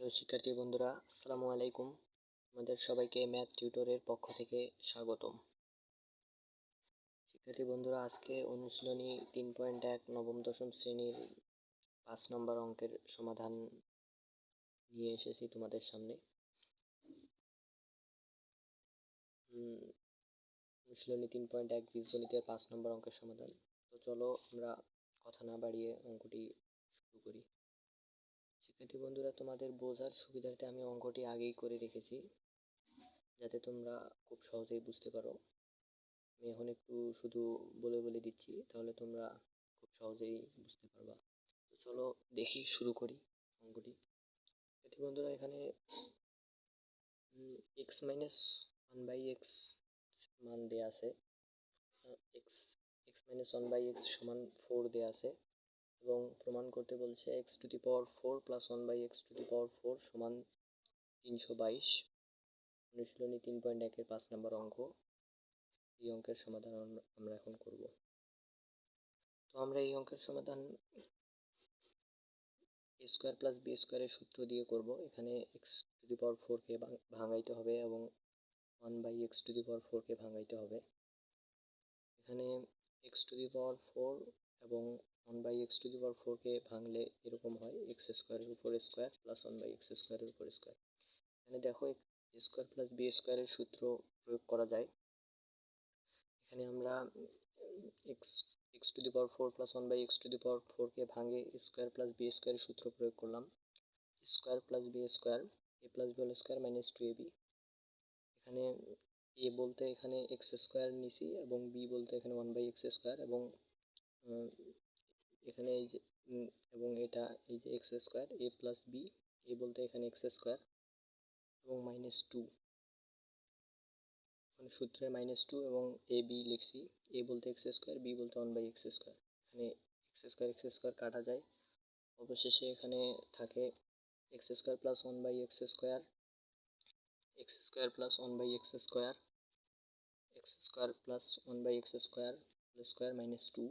Hello শিক্ষার্থী বন্ধুরা, আসসালামু আলাইকুম। আমাদের সবাইকে ম্যাথ টিউটরের পক্ষ থেকে স্বাগতম। শিক্ষার্থী বন্ধুরা, আজকে অনুশীলনী তিন পয়েন্ট এক, নবম, দশম শ্রেণির পাঁচ নম্বর অঙ্কের সমাধান নিয়ে এসেছি তোমাদের সামনে। অনুশীলনী তিন পয়েন্ট এক, বীজগণিতের পাঁচ নম্বর অঙ্কের সমাধান। তো চলো আমরা কথা না বাড়িয়ে অঙ্কটি শুরু করি। শিক্ষার্থী বন্ধুরা তোমাদের বোঝার সুবিধার্থে আমি অঙ্কটি আগেই করে রেখেছি, যাতে তোমরা খুব সহজেই বুঝতে পারো। আমি এখন একটু শুধু বলে বলে দিচ্ছি, তাহলে তোমরা খুব সহজেই বুঝতে পারবা। তো চলো দেখি, শুরু করি অঙ্কটি। শিক্ষার্থী বন্ধুরা এখানে x minus one by x মান দেওয়া আছে। X x minus one by x সমান ফোর দেওয়া আছে। এবং প্রমাণ করতে বলছে x to the power four plus one by x to the power four সমান তিনশো বাইশ। অনুশীলনী তিন পয়েন্ট একের পাঁচ নম্বর অঙ্ক। এই অঙ্কের সমাধান আমরা এখন করব। তো আমরা এই অঙ্কের সমাধান এ স্কোয়ার প্লাস বি স্কোয়ারের সূত্র দিয়ে করব। এখানে এক্স টু দি পাওয়ার ফোরকে ভাঙাইতে হবে এবং one by x to the power ফোরকে ভাঙাইতে হবে। এখানে x to the power four এবং one by x to the power ফোরকে ভাঙলে এরকম হয় এক্স স্কোয়ারের উপর square plus one by x স্কোয়ারের উপর স্কোয়ার এখানে দেখো স্কোয়ার প্লাস বি স্কোয়ারের সূত্র প্রয়োগ করা যায়। এখানে আমরা x x to the power four plus one by x to the power ফোরকে ভাঙে স্কোয়ার প্লাস বি স্কোয়ারের সূত্র প্রয়োগ করলাম। Square plus b square a plus b square minus two a b এখানে এ বলতে এখানে এক্স স্কোয়ার নিছি এবং বি বলতে এখানে ওয়ান বাই এক্স স্কোয়ার এবং এখানে এই যে এবং এটা এই যে x square a plus b a বলতে এখানে এক্স স্কোয়ার এবং মাইনাস টু মানে সূত্রে মাইনাস টু এবং এ বি লিখছি এ বলতে এক্স স্কোয়ার বি বলতে ওয়ান বাই এক্স স্কোয়ার এখানে এক্স স্কোয়ার এক্স স্কোয়ার কাটা যায়। অবশেষে এখানে থাকে x square plus one by x square x square plus one by x square x square plus one by x square square minus two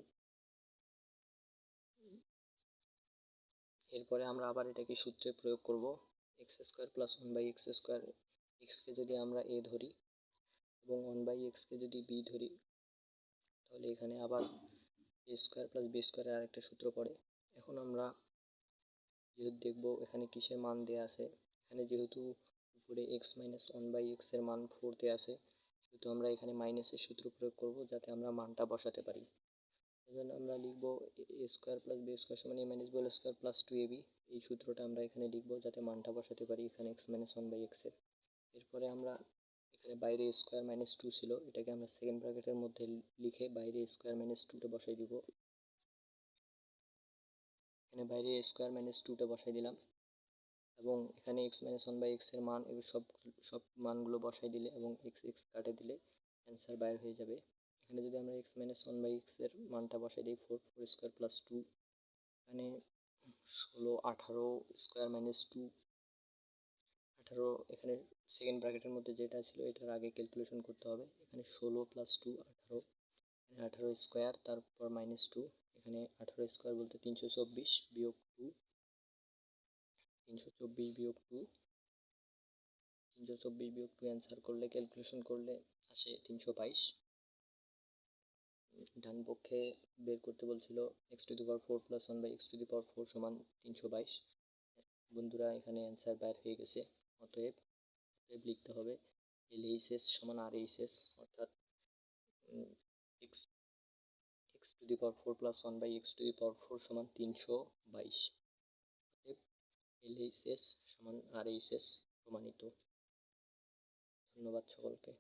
এরপরে আমরা আবার এটাকে সূত্রে প্রয়োগ করব। X square plus one by x square এক্সকে যদি আমরা এ ধরি এবং ওয়ান বাই এক্সকে যদি বি ধরি, তাহলে এখানে আবার এ স্কোয়ার প্লাস বি স্কোয়ারের আরেকটা সূত্র পড়ে। এখন আমরা যেহেতু দেখব এখানে কিসের মান দেওয়া আছে, এখানে যেহেতু উপরে এক্স মাইনাস ওয়ান বাই এক্সের মান ফোর দেওয়া আছে, সেহেতু আমরা এখানে মাইনাসের সূত্র প্রয়োগ করব যাতে আমরা মানটা বসাতে পারি। জন্য আমরা লিখব a square plus b square সমান a minus b square plus two a b. এই সূত্রটা আমরা এখানে লিখব যাতে মানটা বসাতে পারি এখানে এক্স মাইনাস ওয়ান বাই এক্সের এরপরে আমরা এখানে বাইরে স্কোয়ার মাইনাস টু ছিল, এটাকে আমরা সেকেন্ড ব্র্যাকেটের মধ্যে লিখে বাইরে স্কোয়ার মাইনাস টুটা বসাই দিব। এখানে বাইরে স্কোয়ার মাইনাস টুটা বসাই দিলাম। এবং এখানে এক্স মাইনাস ওয়ান বাই এক্সের মান সব সব মানগুলো বসাই দিলে এবং এক্স এক্স কাটে দিলে অ্যান্সার বাইর হয়ে যাবে। এখানে যদি আমরা এক্স মাইনাস ওয়ান বাই এক্সের মানটা বসাই দিই four four square plus two এখানে ষোলো, আঠারো স্কোয়ার মাইনাস টু আঠারো, এখানে সেকেন্ড ব্র্যাকেটের মধ্যে যেটা ছিল এটার আগে ক্যালকুলেশন করতে হবে। এখানে ষোলো প্লাস টু আঠারো, এখানে আঠারো স্কোয়ার তারপর মাইনাস টু এখানে আঠারো স্কোয়ার বলতে তিনশো চব্বিশ বিয়োগ টু তিনশো চব্বিশ বিয়োগ টু তিনশো চব্বিশ বিয়োগ টু অ্যান্সার করলে ক্যালকুলেশন করলে আসে তিনশো বাইশ। ডান পক্ষে বের করতে বলছিল x to the power four plus one by x to the power four সমান তিনশো বাইশ। বন্ধুরা, এখানে অ্যান্সার বাইর হয়ে গেছে। অতএব অতএব লিখতে হবে এল এইচ এস সমান আর এইচ এস অর্থাৎ x x to the power four plus one by x to the power four সমান তিনশো বাইশ। এল এইচ এস সমান আর এইচ এস প্রমাণিত। ধন্যবাদ সকলকে।